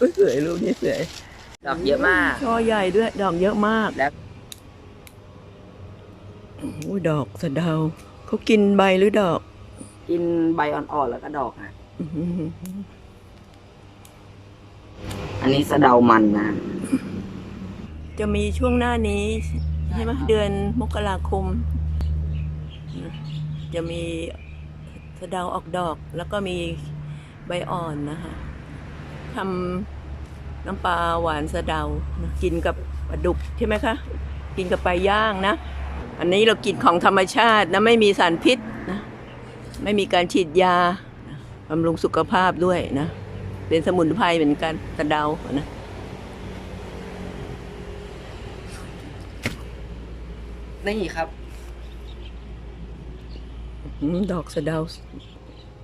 อุ๊ยสวยรูปนี้สวยดอกเยอะมาก ช่อใหญ่ด้วย ดอกเยอะมาก แล้วโอ้โหดอกสะเดาเขากินใบหรือดอกกินใบอ่อนๆแล้วก็ดอกนะอื้อหืออันนี้สะเดามันนะ จะมีช่วงหน้านี้ใช่ไหมเดือนมกราคม จะมีสะเดาออกดอก แล้วก็มีใบอ่อนนะคะทำน้ำปลาหวานสะเดานะกินกับปลาดุกใช่ไหมคะ กินกับปลาย่างนะ อันนี้เรากินของธรรมชาตินะไม่มีสารพิษนะไม่มีการฉีดยานะบำรุงสุขภาพด้วยนะ เป็นสมุนไพรเหมือนกันสะเดานะ นี่ครับอืมดอกสะเดา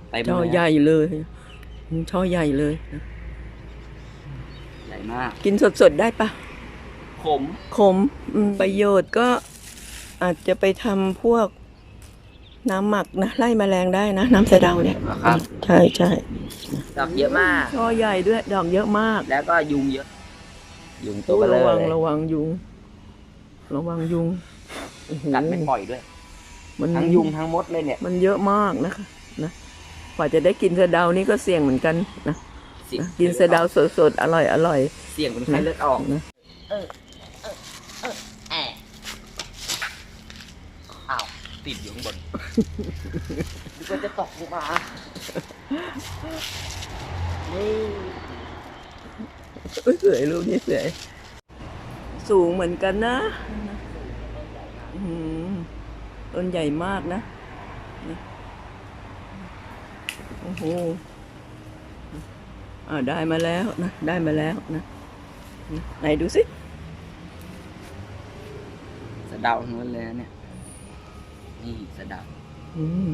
เต็มช่อเลยใหญ่เลยอืมช่อใหญ่เลยนะใหญ่มาก กินสดๆได้ปะ ขม ขมอืมประโยชน์ก็อาจจะไปทำพวกน้ำหมักนะไล่แมลงได้นะ น้ำสะเดาเนี่ยครับ ใช่ใช่ดอกเยอะมาก ช่อใหญ่ด้วยดอกเยอะมากแล้วก็ยุงเยอะ ยุงตัวเบลระอวังเลยระวังยุง ระวังยุง โอ้โหกัดไม่ปล่อยด้วย มันทั้งยุงทั้งมดเลยเนี่ย มันเยอะมากนะคะนะกว่าจะได้กินสะเดานี่ก็เสี่ยงเหมือนกันนะเสี่ยง นะกินสะเดาสดๆอร่อยอร่อยเสี่ยงเป็นไข้เลือดออกนะเออ เออ เออแอะอ้าว ติดอยู่ข้างบนดูว่าจะตกลงมานี่อุ๊ยสวยรูปนี้สวยสูงเหมือนกันนะอื้อหือ ต้นใหญ่มากนะนะ โอ้โหอ่าได้มาแล้วนะ ได้มาแล้วนะนะไหนดูสิ สะเดาทั้งนั้นเลยนะเนี่ย นี่สะเดาอืม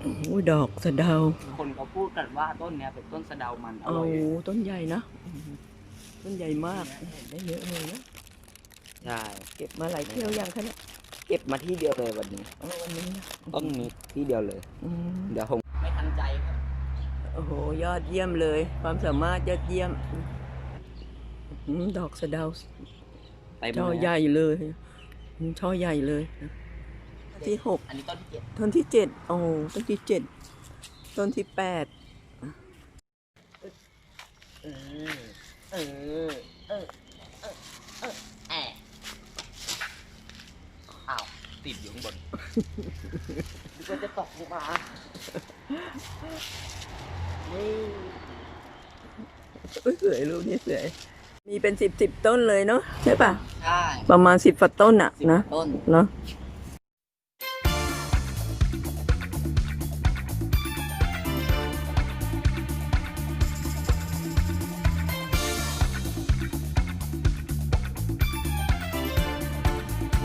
โอ้โหดอกสะเดา คนเขาพูดกันว่าต้นเนี้ยเป็นต้นสะเดามันอเอาร่อยต้นใหญ่นะอื้อหือต้นใหญ่มาก ได้เยอะเลยนะ ใช่เก็บมาหลายเที่ยวยังคะเนี่ยเก็บมาที่เดียวเลยวันนี้เอาวันนี้นะต้นนี้ที่เดียวเลย อืมเดี๋ยวคงไม่ทันใจครับ โอ้โห ยอดเยี่ยมเลย ความสามารถยอดเยี่ยมอืมดอกสะเดาเต็มช่อเลยใหญ่เลยอืมช่อใหญ่เลยนะที่หก อันนี้ต้นที่เจ็ดต้นที่เจ็ดโอ้ต้นที่เจ็ด ต้นที่แปด เออเออเออเออ เออแอะอ้าว ติดอยู่ข้างบน ดูว่าจะตกลงมานี่อุ๊ยสวยรูปนี้สวยมีเป็นสิบสิบต้นเลยเนาะใช่ปะใช่ ประมาณสิบฝัดต้นอะสิบนะต้น เนาะใ